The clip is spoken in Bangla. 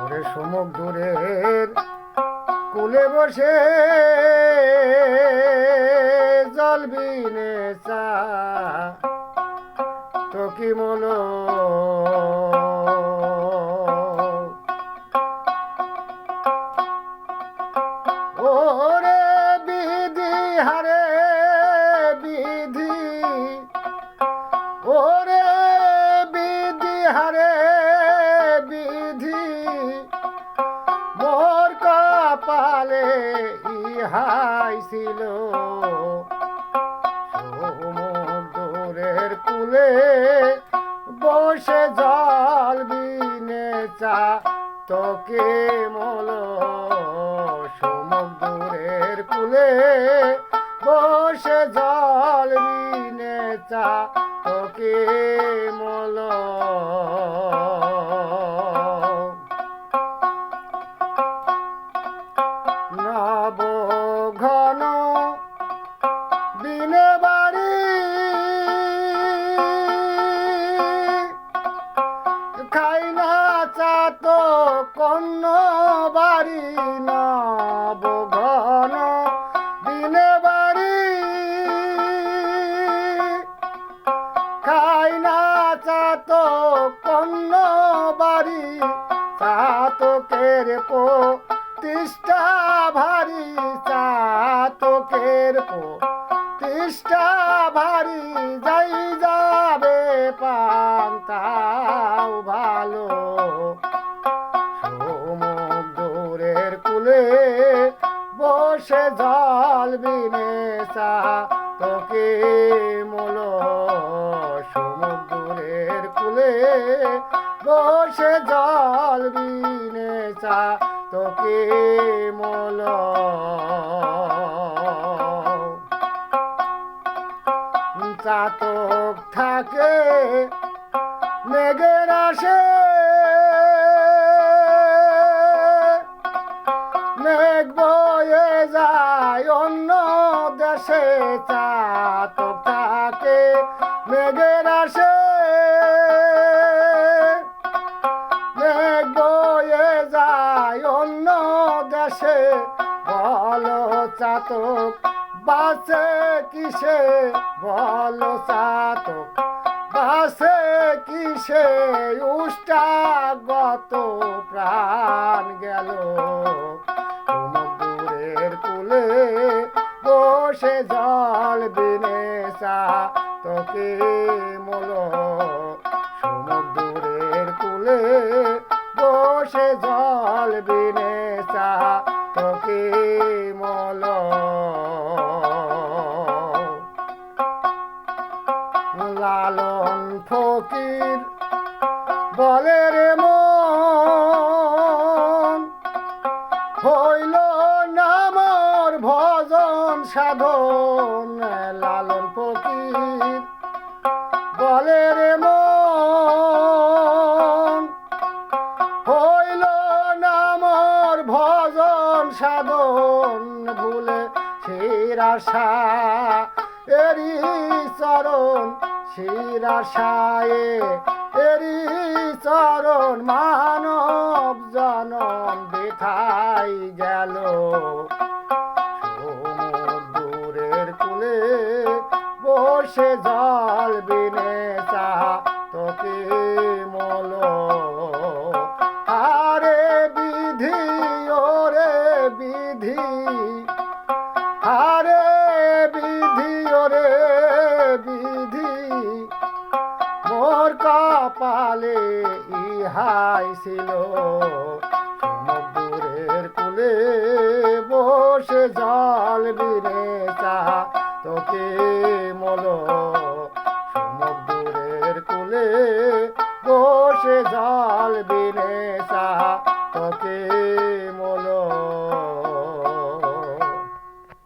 ওরে সমুখ দূরের কুলে বসে জল বিনে চা। তো কি মলো ইহাই ছিল। সমুদ্রের কুলে বসে জল বিনে চা, তোকে মল। সমুদ্রের কুলে বসে জল বিনে চা, তোকে মল। দিনে বাড়ি। খাই না চা তো কন্ন বাড়ি নব ঘন দিনে বাড়ি। খাই না চা তো কন্ন বাড়ি, চা তো কের পো তিষ্ঠা ভারী, চা তো কের তিষ্ঠা ভারী যাই যাবে পান্তাও ভালো। সমুদ্রের কুলে বসে জল বিনে চা তোকে মল সমুদ্রের কুলে বসে জল বিনে চা তোকে মল চাতক থাকে, মেঘের আসে। মেঘ বয়ে যায়, অন্য দেশে চাতক থাকে, মেঘের আসে। মেঘ বয়ে যায়, অন্য দেশে বলো চাতক বাসে কিসে বলো চাতক বাসে কিসে উষ্টাগত প্রাণ গেল? সমুদ্রের কুলে বসে জল বিনেশা তোকে মল। সমুদ্রের কুলে বসে জল বিনেশা তোকে মল। লালন ফকির বলে রে হইল নামর ভজন সাধন, লালন ফকির বলে রে হইল নামর ভজন সাধন, ভুলে শিরাশা এরি চরণ। শিরাশায়ে এরি চরণ মানব জনম বিথাই গেল। সমুদ্রের কুলে বসে জল বিনে চা তোকে মল। আরে বিধি, ওরে বিধি কপালে ইহাই ছিল। সমুদ্রের কুলে বসে জল বিরে চা, তোকে মল। সমুদ্রের কুলে বসে জল বিরে চা, তোকে